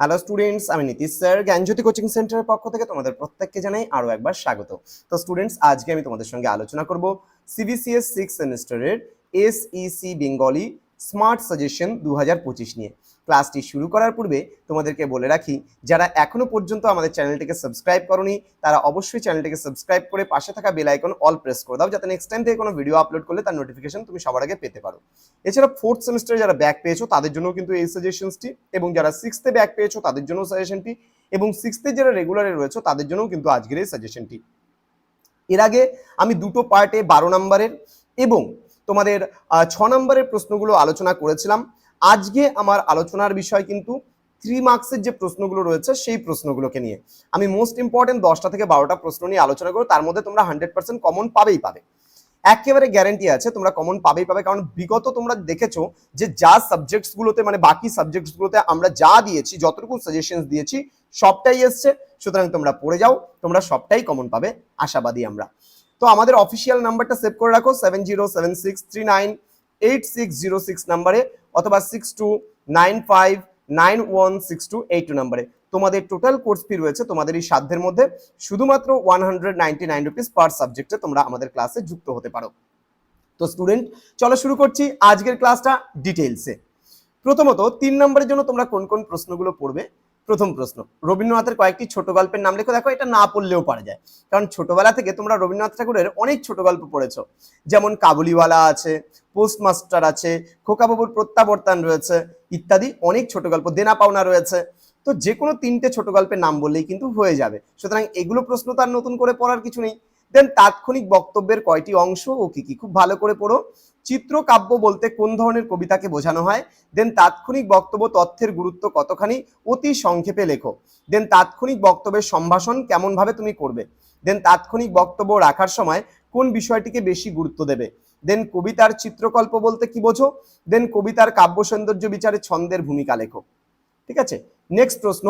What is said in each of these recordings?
Hello students আমি Nitish sir, জ্ঞানজ্যোতি coaching সেন্টারের পক্ষ থেকে তোমাদের প্রত্যেককে জানাই আরও একবার স্বাগত। তো স্টুডেন্টস আজকে আমি তোমাদের সঙ্গে আলোচনা করব সিবিসিএস সিক্স সেমিস্টারের এসইসি বেঙ্গলি স্মার্ট সাজেশন দু হাজার পঁচিশ নিয়ে। ক্লাসটি শুরু করার পূর্বে তোমাদেরকে বলে রাখি, যারা এখনও পর্যন্ত আমাদের চ্যানেলটিকে সাবস্ক্রাইব করনি, তারা অবশ্যই চ্যানেলটিকে সাবস্ক্রাইব করে পাশে থাকা বেল আইকন অল প্রেস করে দাও, যাতে নেক্সট টাইম থেকে কোনো ভিডিও আপলোড করলে তার নোটিফিকেশন তুমি সবার আগে পেতে পারো। এছাড়া ফোর্থ সেমিস্টারে যারা ব্যাক পেয়েছ, তাদের জন্য কিন্তু এই সাজেশনসটি, এবং যারা সিক্সথে ব্যাক পেয়েছ, তাদের জন্য সাজেশনটি, এবং সিক্সথে যারা রেগুলারে রয়েছে, তাদের জন্যও কিন্তু আজকের এই সাজেশনটি। এর আগে আমি দুটো পার্টে বারো নম্বরের এবং তোমাদের ছ নম্বরের প্রশ্নগুলো আলোচনা করেছিলাম। আজকে আমার আলোচনার বিষয় কিন্তু থ্রি মার্কসের যে প্রশ্নগুলো রয়েছে, সেই প্রশ্নগুলোকে নিয়ে। আমি মোস্ট ইম্পর্টেন্ট দশটা থেকে বারোটা প্রশ্ন নিয়ে আলোচনা করব, তার মধ্যে তোমরা হান্ড্রেড পার্সেন্ট কমন পাবেই পাবে। একেবারে গ্যারেন্টি আছে, তোমরা কমন পাবেই পাবে, কারণ বিগত তোমরা দেখেছ যে যা সাবজেক্টস গুলোতে মানে বাকি সাবজেক্টস গুলোতে আমরা যা দিয়েছি, যতটুকু সাজেশনস দিয়েছি, সবটাই এসছে। সুতরাং তোমরা পড়ে যাও, তোমরা সবটাই কমন পাবে, আশাবাদী আমরা। তো আমাদের অফিসিয়াল নাম্বারটা সেভ করে রাখো seven zero seven six three nine eight six zero six নাম্বারে অথবা six two nine five nine one six two eight two নাম্বারে তোমাদের টোটাল কোর্স ফি রয়েছে তোমাদের এই সাধ্যের মধ্যে, শুধুমাত্র one hundred ninety nine rupees per সাবজেক্টে তোমরা আমাদের ক্লাসে যুক্ত হতে পারো। তো স্টুডেন্ট চলো শুরু করছি আজকের ক্লাসটা ডিটেলসে প্রথমত, তিন নম্বরের জন্য তোমরা কোন কোন প্রশ্নগুলো পড়বে প্রথম প্রশ্ন। রবীন্দ্রনাথের কয়েকটি ছোট গল্পের নাম লেখো। দেখো, এটা না পড়লেও পারা যায়। কারণ ছোটবেলা থেকে তোমরা রবীন্দ্রনাথ ঠাকুরের অনেক ছোট গল্প পড়েছ। যেমন কাবুলিওয়ালা আছে, পোস্টমাস্টার আছে, খোকাবাবুর প্রত্যাবর্তন রয়েছে ইত্যাদি অনেক ছোট গল্প। দেনা পাওনা রয়েছে। তো যে কোনো তিনটে ছোট গল্পের নাম বললেই কিন্তু হয়ে যাবে। সুতরাং এগুলো প্রশ্ন তার নতুন করে পড়ার কিছু নেই। দেন তাৎক্ষণিক বক্তব্যের কয়টি অংশ ও কি কি? খুব ভালো করে পড়ো। চিত্রকাব্য বলতে কোন ধরনের কবিতাকে বোঝানো হয়? দেন তাৎক্ষণিক বক্তব্য, তথ্যের গুরুত্ব কতখানি? অতি সংক্ষেপে লেখো। দেন তাৎক্ষণিক বক্তব্যের সম্ভাষণ কেমন ভাবে তুমি করবে? দেন তাৎক্ষণিক বক্তব্য রাখার সময় কোন বিষয়টিকে বেশি গুরুত্ব দেবে? দেন কবিতার চিত্রকল্প বলতে কি বোঝো? দেন কবিতার কাব্য সৌন্দর্য বিচারে ছন্দের ভূমিকা লেখো। ঠিক আছে? নেক্সট প্রশ্ন,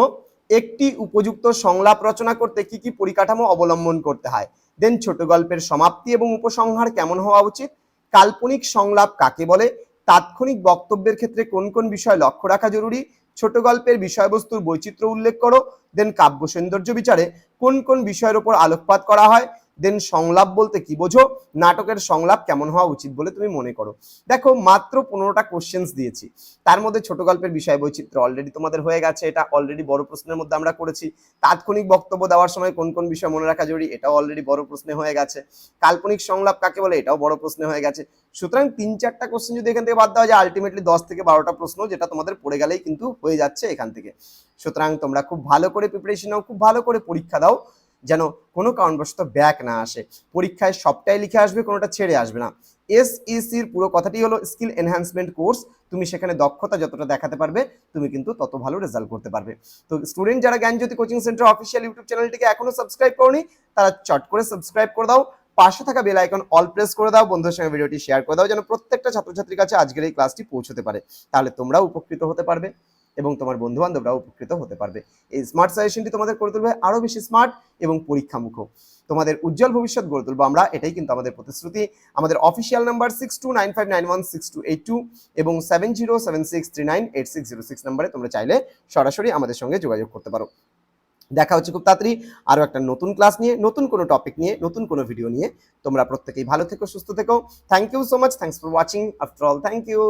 একটি উপযুক্ত সংলাপ রচনা করতে কি কি পরিকাঠামো অবলম্বন করতে হয়? দেন ছোট গল্পের সমাপ্তি এবং উপসংহার কেমন হওয়া উচিত? কাল্পনিক সংলাপ কাকে বলে? তাৎক্ষণিক বক্তব্যের ক্ষেত্রে কোন কোন বিষয় লক্ষ্য রাখা জরুরি? ছোট গল্পের বিষয়বস্তুর বৈচিত্র্য উল্লেখ করো, দেন কাব্য সৌন্দর্য বিচারে কোন কোন বিষয়ের উপর আলোকপাত করা হয়? দেন সংলাপ বলতে কি? বোঝো নাটকের সংলাপ কেমন হওয়া উচিত বলে তুমি মনে করো। দেখো, মাত্র পনেরোটা কোশ্চেন্স দিয়েছি। তার মধ্যে ছোট গল্পের বিষয় বৈচিত্র্য অলরেডি তোমাদের হয়ে গেছে, এটা অলরেডি বড় প্রশ্নের মধ্যে আমরা করেছি। তাৎক্ষণিক বক্তব্য দেওয়ার সময় কোন কোন বিষয় মনে রাখা জরুরি, এটাও অলরেডি বড় প্রশ্নে হয়ে গেছে। কাল্পনিক সংলাপ কাকে বলে, এটাও বড় প্রশ্নে হয়ে গেছে। সুতরাং তিন চারটা কোশ্চেন যদি এখান থেকে বাদ দেওয়া যায় আলটিমেটলি দশ থেকে বারোটা প্রশ্ন যেটা তোমাদের পড়ে গেলেই কিন্তু হয়ে যাচ্ছে এখান থেকে। সুতরাং তোমরা খুব ভালো করে প্রিপারেশন নাও, খুব ভালো করে পরীক্ষা দাও। যেন কোনো কারণবশত ব্যাক না আসে। পরীক্ষায় সবটাই লিখে আসবে, কোনোটা ছেড়ে আসবে না। এসইসির পুরো কথাটি হলো স্কিল এনহ্যান্সমেন্ট কোর্স তুমি সেখানে দক্ষতা যতটা দেখাতে পারবে, তুমি কিন্তু তত ভালো রেজাল্ট করতে পারবে। তো স্টুডেন্ট যারা Gyanjyoti coaching centre official YouTube চ্যানেলটিকে এখনও সাবস্ক্রাইব করনি, তারা চট করে সাবস্ক্রাইব করে দাও। পাশে থাকা বেল আইকন অল প্রেস করে দাও। বন্ধুদের সঙ্গে ভিডিওটি শেয়ার করে দাও, যেন প্রত্যেকটা ছাত্রছাত্রীর কাছে আজকের এই ক্লাসটি পৌঁছতে পারে। তাহলে তোমরাও উপকৃত হতে পারবে। এবং তোমার বন্ধু বান্ধবরাও উপকৃত হতে পারবে। এই স্মার্ট সাজেশনটি তোমাদের করে তুলবে আরও বেশি স্মার্ট এবং পরীক্ষামুখ। তোমাদের উজ্জ্বল ভবিষ্যৎ গড়ে তুলবো আমরা, এটাই কিন্তু আমাদের প্রতিশ্রুতি। আমাদের official number six two nine five nine one six two eight two এবং seven zero seven six three nine eight six zero six নাম্বারে তোমরা চাইলে সরাসরি আমাদের সঙ্গে যোগাযোগ করতে পারো। দেখা হচ্ছে খুব তাড়াতাড়ি আরও একটা নতুন ক্লাস নিয়ে, নতুন কোনো টপিক নিয়ে, নতুন কোনো ভিডিও নিয়ে। তোমরা প্রত্যেকেই ভালো থেকো, সুস্থ থেকো। Thank you so much thanks for watching after all thank you